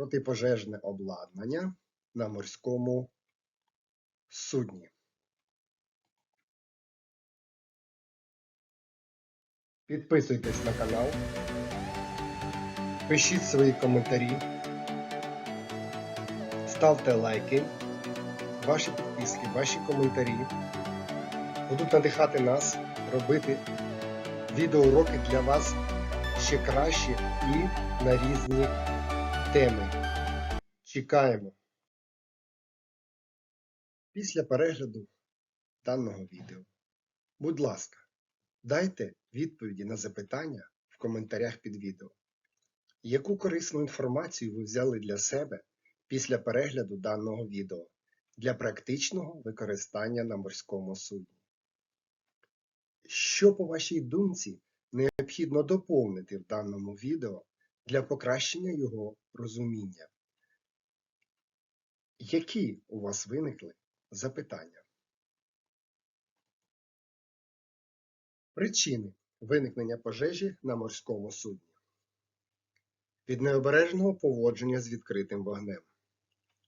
протипожежне обладнання на морському судні. Підписуйтесь на канал, пишіть свої коментарі, ставте лайки. Ваші підписки, ваші коментарі будуть надихати нас робити відеоуроки для вас ще краще і на різні теми. Чекаємо. Після перегляду даного відео, будь ласка, дайте відповіді на запитання в коментарях під відео. Яку корисну інформацію ви взяли для себе після перегляду даного відео для практичного використання на морському судні? Що, по вашій думці, необхідно доповнити в даному відео для покращення його розуміння? Які у вас виникли запитання? Причини виникнення пожежі на морському судні. Від необережного поводження з відкритим вогнем,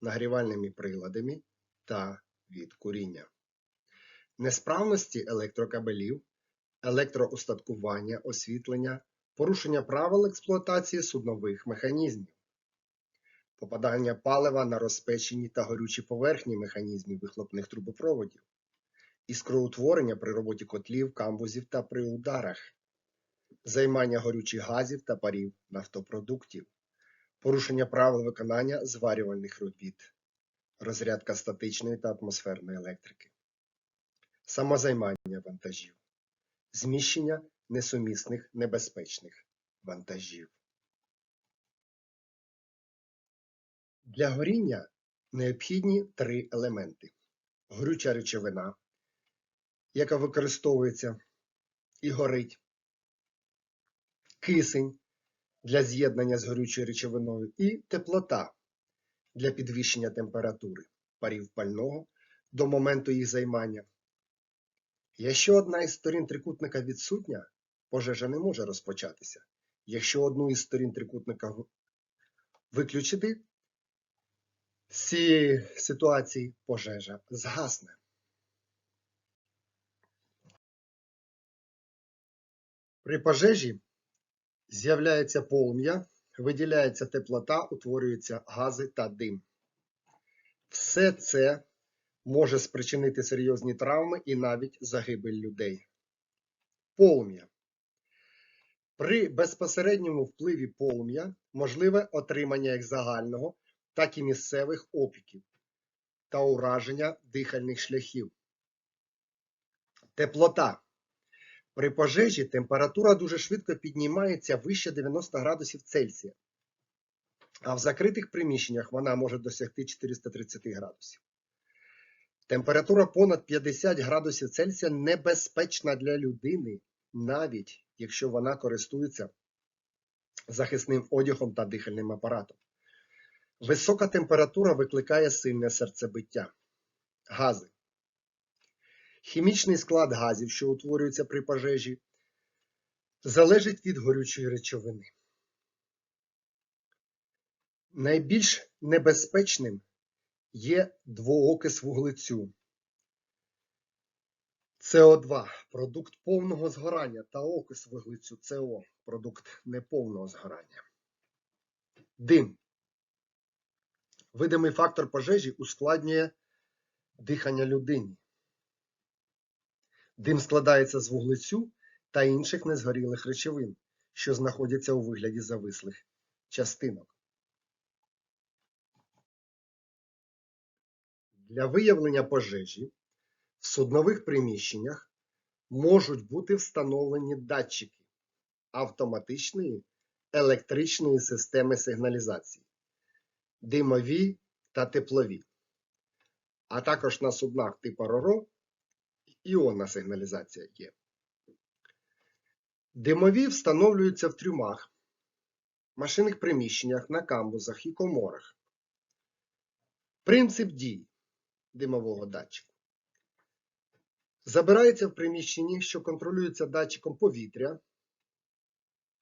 нагрівальними приладами та від куріння, несправності електрокабелів, електроустаткування, освітлення, порушення правил експлуатації суднових механізмів, попадання палива на розпечені та горючі поверхні механізмів вихлопних трубопроводів, іскроутворення при роботі котлів, камбузів та при ударах, займання горючих газів та парів нафтопродуктів, порушення правил виконання зварювальних робіт, розрядка статичної та атмосферної електрики, самозаймання вантажів, зміщення несумісних небезпечних вантажів. Для горіння необхідні три елементи: горюча речовина, яка використовується і горить, кисень для з'єднання з горючою речовиною і теплота для підвищення температури парів пального до моменту їх займання. Якщо одна із сторін трикутника відсутня, пожежа не може розпочатися. Якщо одну із сторін трикутника виключити, з цієї ситуації пожежа згасне. При пожежі з'являється полум'я, виділяється теплота, утворюються гази та дим. Все це може спричинити серйозні травми і навіть загибель людей. Полум'я. При безпосередньому впливі полум'я можливе отримання як загального, так і місцевих опіків та ураження дихальних шляхів. Теплота. При пожежі температура дуже швидко піднімається вище 90 градусів Цельсія, а в закритих приміщеннях вона може досягти 430 градусів. Температура понад 50 градусів Цельсія небезпечна для людини, навіть якщо вона користується захисним одягом та дихальним апаратом. Висока температура викликає сильне серцебиття. Гази. Хімічний склад газів, що утворюються при пожежі, залежить від горючої речовини. Найбільш небезпечним є двоокис вуглецю. СО2 продукт повного згорання та окис вуглецю СО продукт неповного згорання. Дим. Видимий фактор пожежі ускладнює дихання людині. Дим складається з вуглецю та інших незгорілих речовин, що знаходяться у вигляді завислих частинок. Для виявлення пожежі в суднових приміщеннях можуть бути встановлені датчики автоматичної електричної системи сигналізації, димові та теплові, а також на суднах типу РОРО іонна сигналізація є. Димові встановлюються в трюмах, машинних приміщеннях, на камбузах і коморах. Принцип дії димового датчику. Забирається в приміщенні, що контролюється датчиком повітря,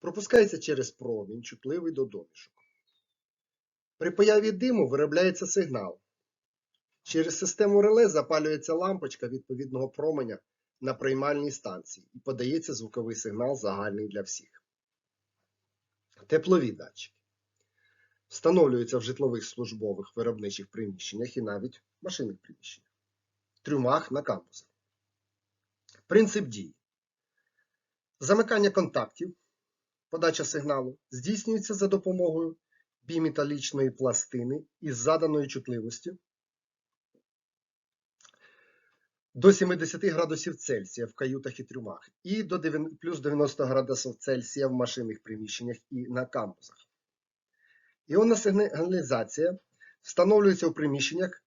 пропускається через промінь, чутливий до домішок. При появі диму виробляється сигнал. Через систему реле запалюється лампочка відповідного променя на приймальній станції і подається звуковий сигнал загальний для всіх. Теплові датчики встановлюються в житлових службових виробничих приміщеннях і навіть машинних приміщеннях, трюмах на кампусах. Принцип дії. Замикання контактів, подача сигналу здійснюється за допомогою біметалічної пластини із заданою чутливостю до 70 градусів Цельсія в каютах і трюмах і до 9 плюс 90 градусів Цельсія в машинних приміщеннях і на кампусах. Іонна сигналізація встановлюється у приміщеннях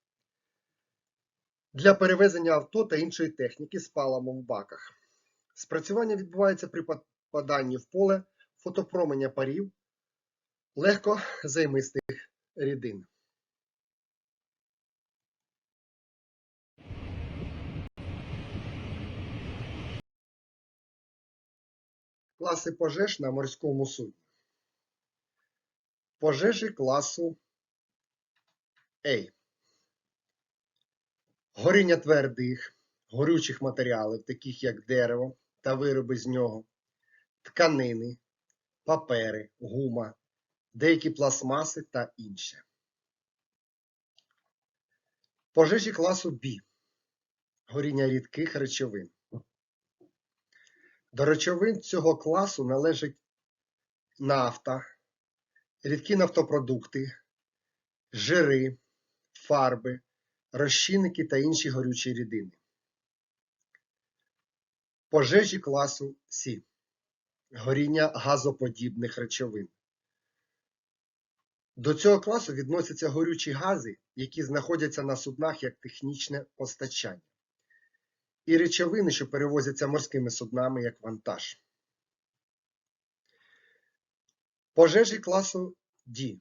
для перевезення авто та іншої техніки з паливом в баках. Спрацювання відбувається при попаданні в поле фотопроменя парів легко займистих рідин. Класи пожеж на морському судні. Пожежі класу А. Горіння твердих, горючих матеріалів, таких як дерево та вироби з нього, тканини, папери, гума, деякі пластмаси та інше. Пожежі класу Б. Горіння рідких речовин. До речовин цього класу належать нафта, рідкі нафтопродукти, жири, фарби, розчинники та інші горючі рідини. Пожежі класу С. Горіння газоподібних речовин. До цього класу відносяться горючі гази, які знаходяться на суднах як технічне постачання, і речовини, що перевозяться морськими суднами як вантаж. Пожежі класу D.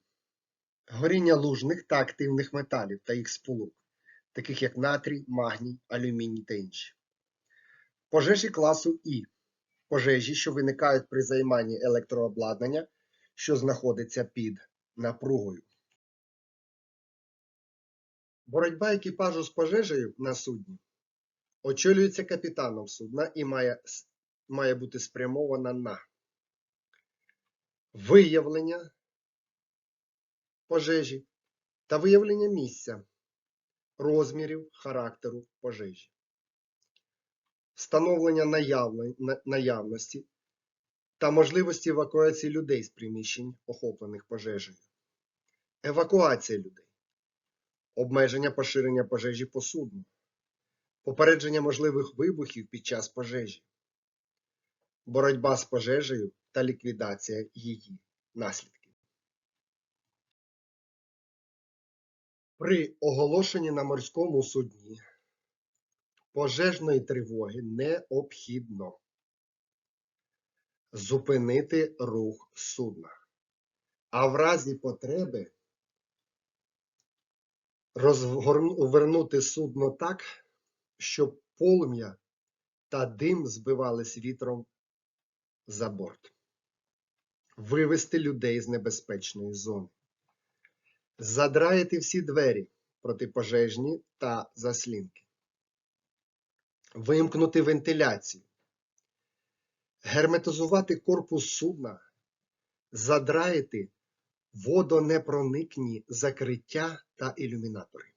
Горіння лужних та активних металів та їх сполук, таких як натрій, магній, алюміній та інші. Пожежі класу І. Пожежі, що виникають при займанні електрообладнання, що знаходиться під напругою. Боротьба екіпажу з пожежею на судні очолюється капітаном судна і має, має бути спрямована на виявлення пожежі та виявлення місця, розмірів, характеру пожежі, встановлення наявності та можливості евакуації людей з приміщень, охоплених пожежею, евакуація людей, обмеження поширення пожежі по судну, попередження можливих вибухів під час пожежі, боротьба з пожежею та ліквідація її наслідків. При оголошенні на морському судні. Пожежної тривоги необхідно зупинити рух судна, а в разі потреби розвернути судно так, щоб полум'я та дим збивались вітром за борт, вивести людей з небезпечної зони, задраїти всі двері протипожежні та заслінки, вимкнути вентиляцію, герметизувати корпус судна, задраїти водонепроникні закриття та ілюмінатори,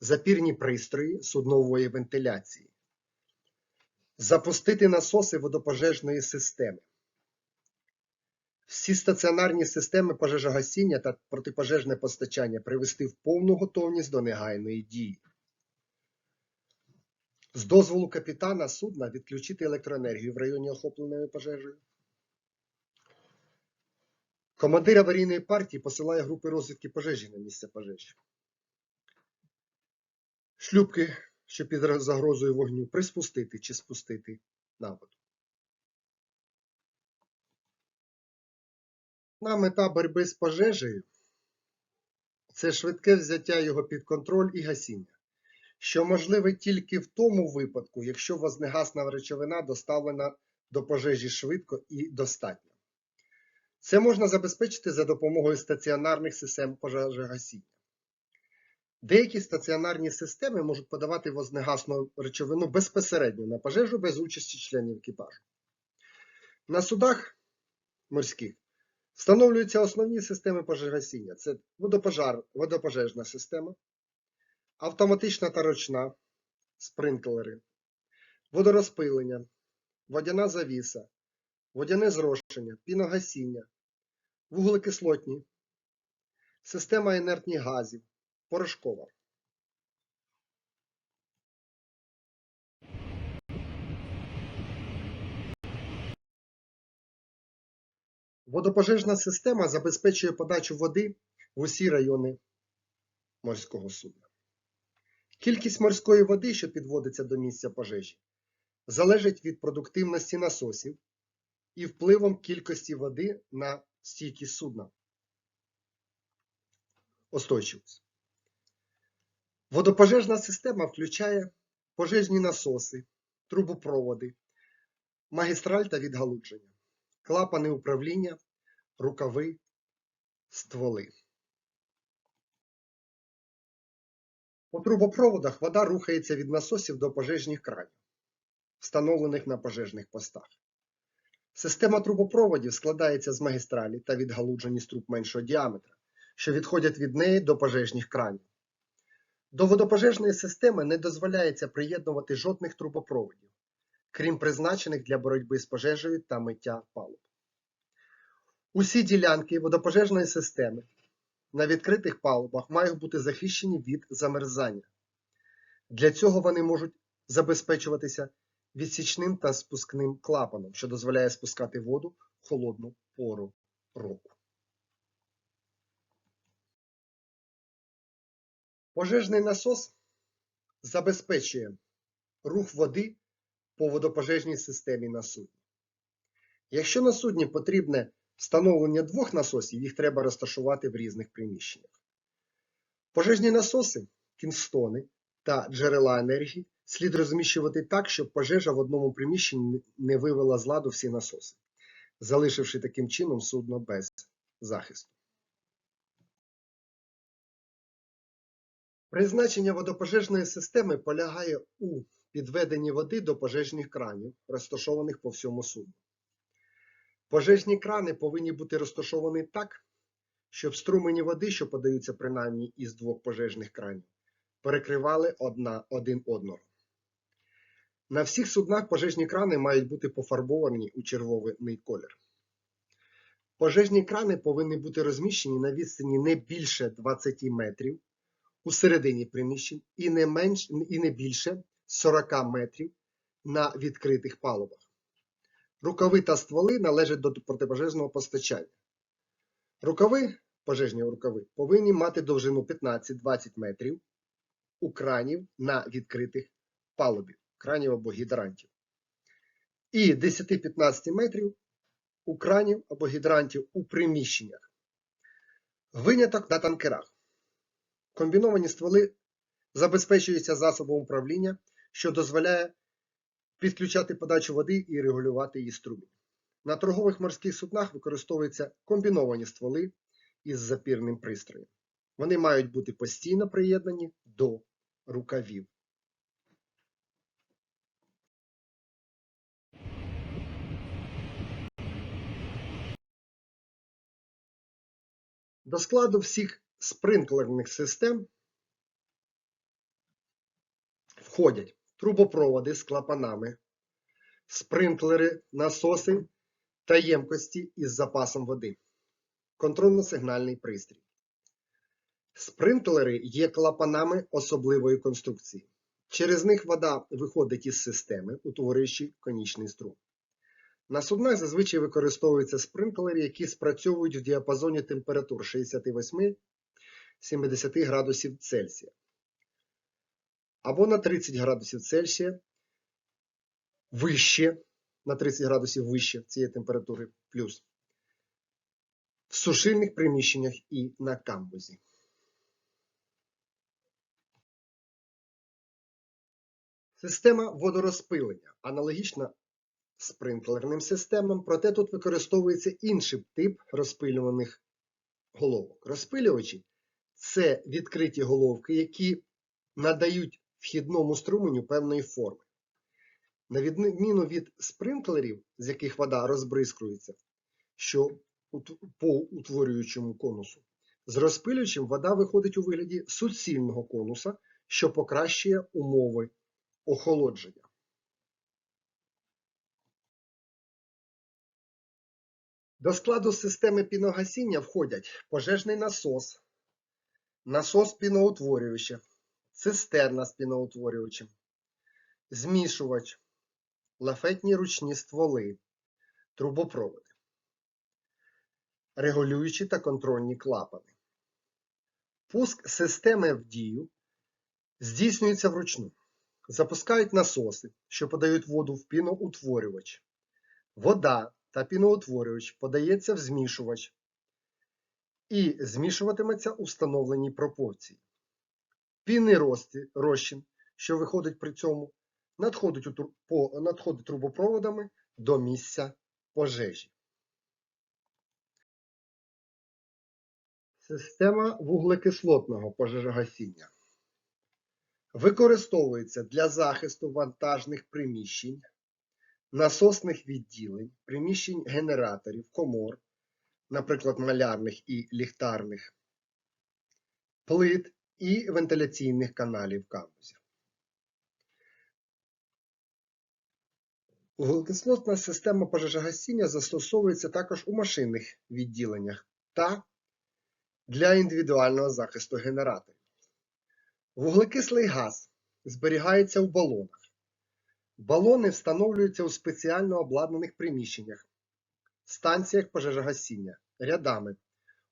запірні пристрої суднової вентиляції, запустити насоси водопожежної системи. Всі стаціонарні системи пожежогасіння та протипожежне постачання привести в повну готовність до негайної дії. З дозволу капітана судна відключити електроенергію в районі охопленої пожежею. Командир аварійної партії посилає групи розвідки пожежі на місце пожежі. Шлюпки, що під загрозою вогню, приспустити чи спустити на воду. Основна мета боротьби з пожежею це швидке взяття його під контроль і гасіння, що можливе тільки в тому випадку, якщо вогнегасна речовина доставлена до пожежі швидко і достатньо. Це можна забезпечити за допомогою стаціонарних систем пожежогасіння. Деякі стаціонарні системи можуть подавати вознегасну речовину безпосередньо на пожежу без участі членів екіпажу. На судах морських встановлюються основні системи пожежогасіння. Це водопожар, водопожежна система, автоматична та ручна, спринклери, водорозпилення, водяна завіса, водяне зрошення, піногасіння, вуглекислотні, система інертних газів, порошкова. Водопожежна система забезпечує подачу води в усі райони морського судна. Кількість морської води, що підводиться до місця пожежі, залежить від продуктивності насосів і впливом кількості води на стійкість судна. Остойчивість. Водопожежна система включає пожежні насоси, трубопроводи, магістраль та відгалудження, клапани управління, рукави, стволи. По трубопроводах вода рухається від насосів до пожежних кранів, встановлених на пожежних постах. Система трубопроводів складається з магістралі та відгалуджень із труб меншого діаметра, що відходять від неї до пожежних кранів. До водопожежної системи не дозволяється приєднувати жодних трубопроводів, крім призначених для боротьби з пожежею та миття палуб. Усі ділянки водопожежної системи на відкритих палубах мають бути захищені від замерзання. Для цього вони можуть забезпечуватися відсічним та спускним клапаном, що дозволяє спускати воду в холодну пору року. Пожежний насос забезпечує рух води по водопожежній системі на судні. Якщо на судні потрібне встановлення двох насосів, їх треба розташувати в різних приміщеннях. Пожежні насоси, кінстони та джерела енергії слід розміщувати так, щоб пожежа в одному приміщенні не вивела з ладу всі насоси, залишивши таким чином судно без захисту. Призначення водопожежної системи полягає у підведенні води до пожежних кранів, розташованих по всьому судну. Пожежні крани повинні бути розташовані так, щоб струмені води, що подаються принаймні із двох пожежних кранів, перекривали одна один одного. На всіх суднах пожежні крани мають бути пофарбовані у червоний колір. Пожежні крани повинні бути розміщені на відстані не більше 20 метрів у середині приміщень і не, менш, і не більше 40 метрів на відкритих палубах. Рукави та стволи належать до протипожежного постачання. Рукави, пожежні рукави, повинні мати довжину 15-20 метрів у кранів на відкритих палубі, кранів або гідрантів. І 10-15 метрів у кранів або гідрантів у приміщеннях. Виняток на танкерах. Комбіновані стволи забезпечуються засобом управління, що дозволяє підключати подачу води і регулювати її струмінь. На торгових морських суднах використовуються комбіновані стволи із запірним пристроєм. Вони мають бути постійно приєднані до рукавів. До складу всіх спринклерних систем входять трубопроводи з клапанами, спринклери, насоси та ємкості із запасом води, контрольно-сигнальний пристрій. Спринклери є клапанами особливої конструкції. Через них вода виходить із системи, утворюючи конічний струм. На суднах зазвичай використовуються спринклери, які спрацьовують в діапазоні температур 68-70 градусів Цельсія або на 30 градусів Цельсія вище, на 30 градусів вище цієї температури плюс в сушильних приміщеннях і на камбузі. Система водорозпилення аналогічна спринклерним системам, проте тут використовується інший тип розпилюваних головок. Розпилювачі це відкриті головки, які надають вхідному струменю певної форми. На відміну від спринклерів, з яких вода розбризкується, що по утворюючому конусу, з розпилювачем вода виходить у вигляді суцільного конуса, що покращує умови охолодження. До складу системи піногасіння входять пожежний насос, насос піноутворювача, цистерна з піноутворювачем, змішувач, лафетні ручні стволи, трубопроводи, регулюючі та контрольні клапани. Пуск системи в дію здійснюється вручну. Запускають насоси, що подають воду в піноутворювач. Вода та піноутворювач подається в змішувач і змішуватиметься у встановленій пропорції. Пінний розчин, що виходить при цьому, надходить, у по, надходить трубопроводами до місця пожежі. Система вуглекислотного пожежогасіння використовується для захисту вантажних приміщень, насосних відділень, приміщень генераторів, комор, наприклад, малярних і ліхтарних, плит і вентиляційних каналів камбузів. Вуглекислотна система пожежогасіння застосовується також у машинних відділеннях та для індивідуального захисту генераторів. Вуглекислий газ зберігається в балонах. Балони встановлюються у спеціально обладнаних приміщеннях, станціях пожежогасіння, рядами,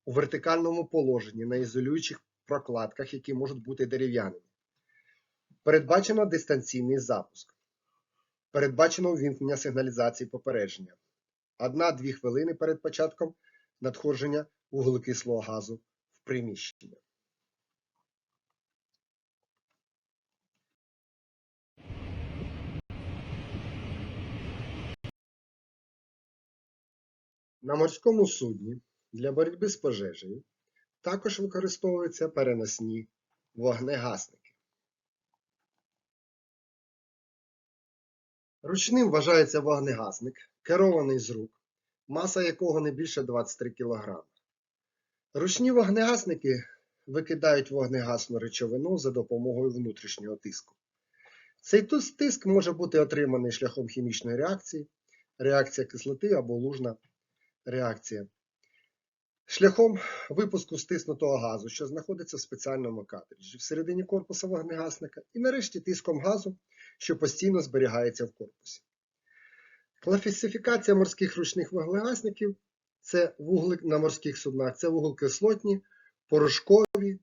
у вертикальному положенні на ізолюючих прокладках, які можуть бути дерев'яними. Передбачено дистанційний запуск. Передбачено увімкнення сигналізації попередження. 1-2 хвилини перед початком надходження вуглекислого газу в приміщення. На морському судні для боротьби з пожежею також використовуються переносні вогнегасники. Ручним вважається вогнегасник, керований з рук, маса якого не більше 23 кг. Ручні вогнегасники викидають вогнегасну речовину за допомогою внутрішнього тиску. Цей тиск може бути отриманий шляхом хімічної реакції, реакція кислоти або лужна реакція, шляхом випуску стиснутого газу, що знаходиться в спеціальному картриджі всередині корпуса вогнегасника, і нарешті тиском газу, що постійно зберігається в корпусі. Класифікація морських ручних вуглегасників це вуглик на морських суднах, це вуглекислотні, порошкові,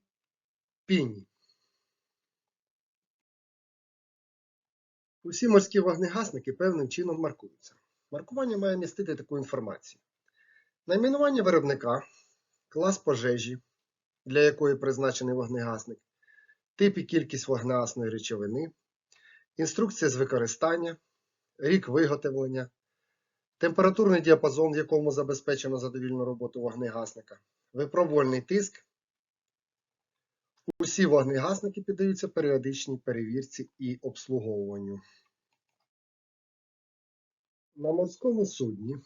пінні. Усі морські вогнегасники певним чином маркуються. Маркування має містити таку інформацію. Найменування виробника, клас пожежі, для якої призначений вогнегасник, тип і кількість вогнегасної речовини, інструкція з використання, рік виготовлення, температурний діапазон, в якому забезпечено задовільну роботу вогнегасника, випробувальний тиск. Усі вогнегасники піддаються періодичній перевірці і обслуговуванню. На морському судні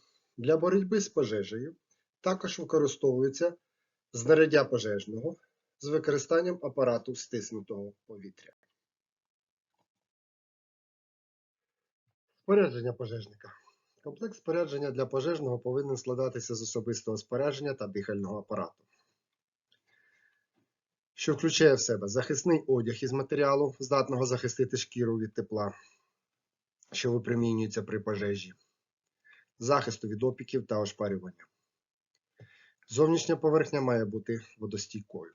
для боротьби з пожежею також використовується знаряддя пожежного з використанням апарату стиснутого повітря. Спорядження пожежника. Комплект спорядження для пожежного повинен складатися з особистого спорядження та дихального апарату, що включає в себе захисний одяг із матеріалу, здатного захистити шкіру від тепла, що випромінюється при пожежі, захисту від опіків та ошпарювання. Зовнішня поверхня має бути водостійкою.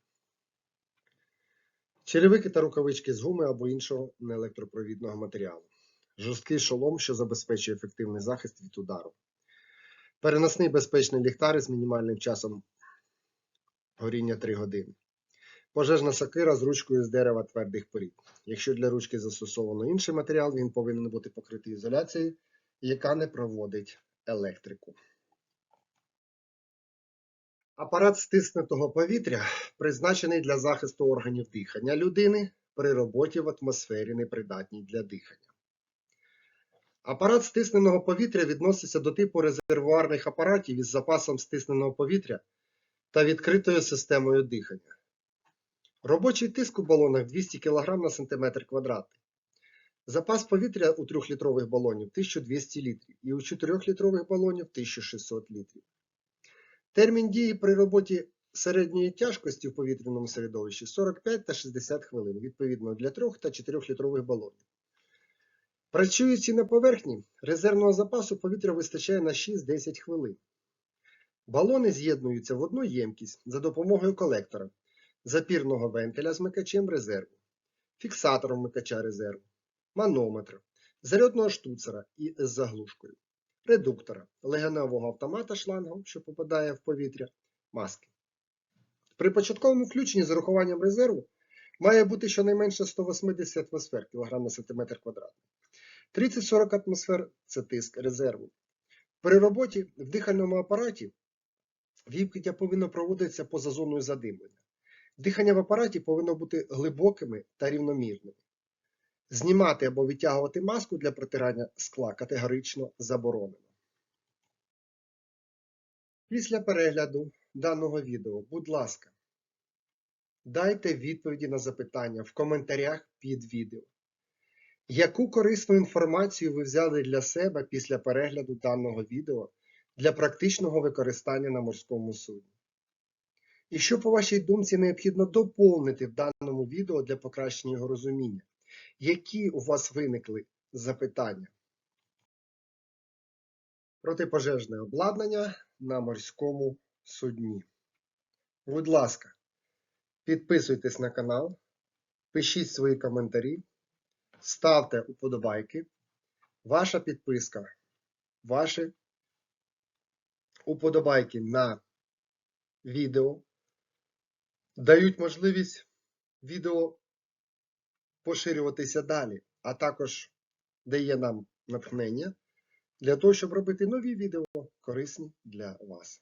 Черевики та рукавички з гуми або іншого неелектропровідного матеріалу. Жорсткий шолом, що забезпечує ефективний захист від удару. Переносний безпечний ліхтар з мінімальним часом горіння 3 години. Пожежна сокира з ручкою з дерева твердих порід. Якщо для ручки застосовано інший матеріал, він повинен бути покритий ізоляцією, яка не проводить електрику. Апарат стиснутого повітря призначений для захисту органів дихання людини при роботі в атмосфері непридатній для дихання. Апарат стисненого повітря відноситься до типу резервуарних апаратів із запасом стисненого повітря та відкритою системою дихання. Робочий тиск у балонах 200 кг на см квадратний. Запас повітря у 3-літрових балонів 1200 літрів і у 4-літрових балонів 1600 літрів. Термін дії при роботі середньої тяжкості в повітряному середовищі 45 та 60 хвилин, відповідно для 3 та 4-літрових балонів. Працюючи на поверхні, резервного запасу повітря вистачає на 6-10 хвилин. Балони з'єднуються в одну ємкість за допомогою колектора, запірного вентиля з микачем резерву, фіксатором микача резерву, манометра, зарядного штуцера і з заглушкою, редуктора, легеневого автомата шлангом, що попадає в повітря, маски. При початковому включенні з урахуванням резерву має бути щонайменше 180 атмосфер кг на см квадратний. 30-40 атмосфер це тиск резерву. При роботі в дихальному апараті віпкиття повинно проводитися поза зоною задимлення. Дихання в апараті повинно бути глибокими та рівномірними. Знімати або відтягувати маску для протирання скла категорично заборонено. Після перегляду даного відео, будь ласка, дайте відповіді на запитання в коментарях під відео. Яку корисну інформацію ви взяли для себе після перегляду даного відео для практичного використання на морському судні? І що, по вашій думці, необхідно доповнити в даному відео для покращення його розуміння? Які у вас виникли запитання? Протипожежне обладнання на морському судні. Будь ласка, підписуйтесь на канал, пишіть свої коментарі, ставте уподобайки. Ваша підписка, ваші уподобайки на відео дають можливість відео поширюватися далі, а також дає нам натхнення для того, щоб робити нові відео корисні для вас.